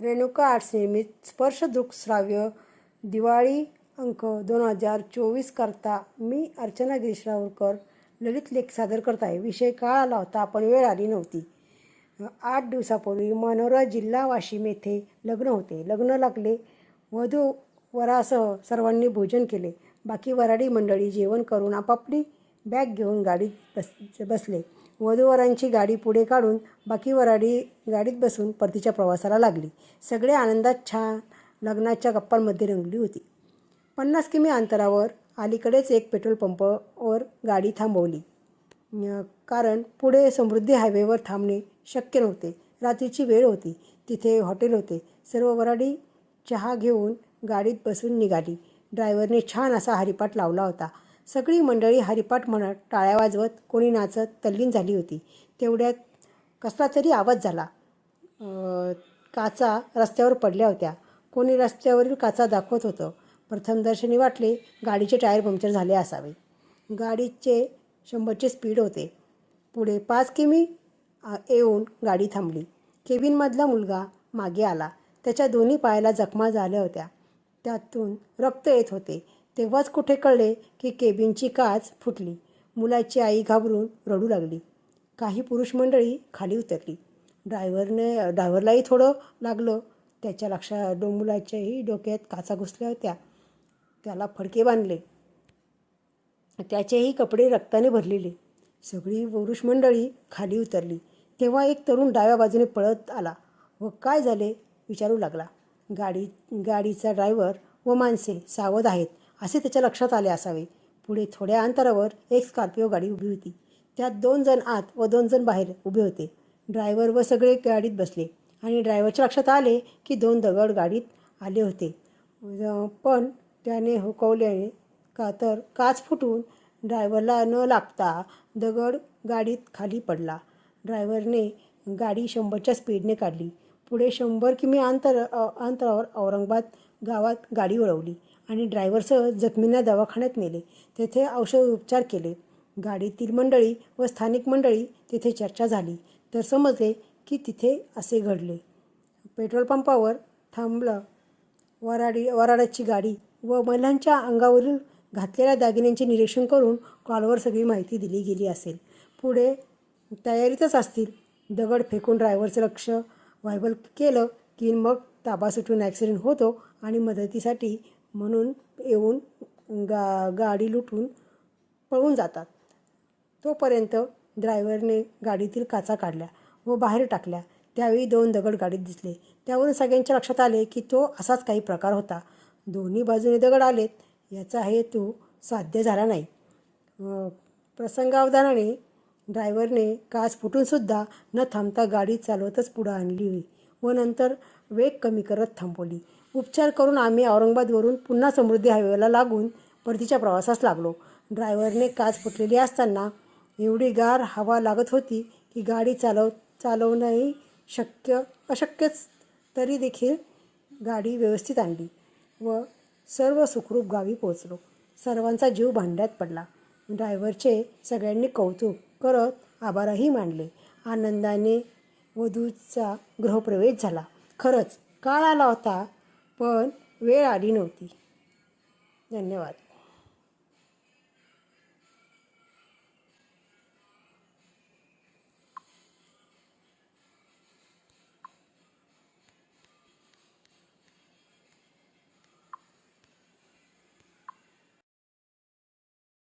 Renuka arts निर्मित स्पर्श दृकश्राव्य दिवाळी अंक दोन हजार चोवीस करता मी अर्चना गिरीशरावकर ललित लेख सादर करत आहे विषय काळ आला होता पण वेळ आली नव्हती. आठ दिवसापूर्वी मनोरा जिल्हा वाशिम येथे लग्न होते. लग्न लागले वधू वरासह सर्वांनी भोजन केले. बाकी वराडी मंडळी जेवण करून आपापली बॅग घेऊन गाडीत बस बसले. वधूवरांची गाडी पुढे काढून बाकी वराडी गाडीत बसून परतीच्या प्रवासाला लागली. सगळे आनंदात छान लग्नाच्या गप्पांमध्ये रंगली होती. पन्नास किमी अंतरावर अलीकडेच एक पेट्रोल पंपवर गाडी थांबवली. कारण पुढे समृद्धी हायवेवर थांबणे शक्य नव्हते. रात्रीची वेळ होती. तिथे हॉटेल होते. सर्व वराडी चहा घेऊन गाडीत बसून निघाली. ड्रायव्हरने छान असा हरिपाठ लावला होता. सगळी मंडळी हरिपाठ म्हणत टाळ्या वाजवत कोणी नाचत तल्लीन झाली होती. तेवढ्यात कसला तरी आवाज झाला. काचा रस्त्यावर पडल्या होत्या. कोणी रस्त्यावरील काचा दाखवत होतं. प्रथमदर्शनी वाटले गाडीचे टायर पंक्चर झाले असावे. गाडीचे शंभरचे स्पीड होते. पुढे पाच किमी येऊन गाडी थांबली. केबिनमधला मुलगा मागे आला. त्याच्या दोन्ही पायाला जखमा झाल्या होत्या. त्यातून रक्त येत होते. तेव्हाच कुठे कळले की केबिनची काच फुटली. मुलाची आई घाबरून रडू लागली. काही पुरुष मंडळी खाली उतरली. ड्रायव्हरने ड्रायव्हरलाही थोडं लागलं. त्याच्या लक्षात डो मुलाच्याही डोक्यात काचा घुसल्या होत्या. त्याला फडके बांधले. त्याचेही कपडे रक्ताने भरलेले. सगळी पुरुष मंडळी खाली उतरली. तेव्हा एक तरुण डाव्या बाजूने पळत आला व काय झाले विचारू लागला. गाडी गाडीचा ड्रायव्हर व माणसे सावध आहेत. असे त्याच्या लक्षात आले असावे. पुढे थोड्या अंतरावर एक स्कॉर्पिओ गाडी उभी होती. त्यात दोन जण आत व दोन जण बाहेर उभे होते. ड्रायव्हर व सगळे गाडीत बसले आणि ड्रायव्हरच्या लक्षात आले की दोन दगड गाडीत आले होते. पण त्याने हुकवल्याने का तर काच फुटून ड्रायव्हरला न लागता दगड गाडीत खाली पडला. ड्रायव्हरने गाडी शंभरच्या स्पीडने काढली. पुढे शंभर किमी अंतर अंतरावर औरंगाबाद गावात गाडी वळवली आणि ड्रायव्हरसह जखमींना दवाखान्यात नेले. तेथे औषध उपचार केले. गाडीतील मंडळी व स्थानिक मंडळी तिथे चर्चा झाली. तर समजले की तिथे असे घडले. पेट्रोल पंपावर थांबलं. वराडी वराडाची गाडी व महिलांच्या अंगावरील घातलेल्या दागिन्यांचे निरीक्षण करून कॉलवर सगळी माहिती दिली गेली असेल. पुढे तयारीतच असतील. दगड फेकून ड्रायव्हरचं लक्ष व्हायबल केलं की मग ताबा सुटून ॲक्सिडेंट होतो आणि मदतीसाठी म्हणून येऊन गा गाडी लुटून पळून जातात. तोपर्यंत ड्रायव्हरने गाडीतील काचा काढल्या व बाहेर टाकल्या. त्यावेळी दोन दगड गाडीत दिसले. त्यावरून सगळ्यांच्या लक्षात आले की तो असाच काही प्रकार होता. दोन्ही बाजूने दगड आलेत. याचा हेतू साध्य झाला नाही. प्रसंगावधानाने ड्रायव्हरने काच फुटूनसुद्धा न थांबता गाडी चालवतच पुढं आणली व नंतर वेग कमी करत थांबवली. उपचार करून आम्ही औरंगाबादवरून पुन्हा समृद्धी हायवेला लागून परतीच्या प्रवासास लागलो. ड्रायव्हरने काच फुटलेली असताना एवढी गार हवा लागत होती की गाडी चालव चालवणंही शक्य अशक्यच तरी देखील गाडी व्यवस्थित आणली व सर्व सुखरूप गावी पोहोचलो. सर्वांचा जीव भांड्यात पडला. ड्रायव्हरचे सगळ्यांनी कौतुक करत आभारही मानले. आनंदाने वधूचा गृहप्रवेश झाला. खरंच काळ आला होता पण वेळ आली नव्हती. धन्यवाद.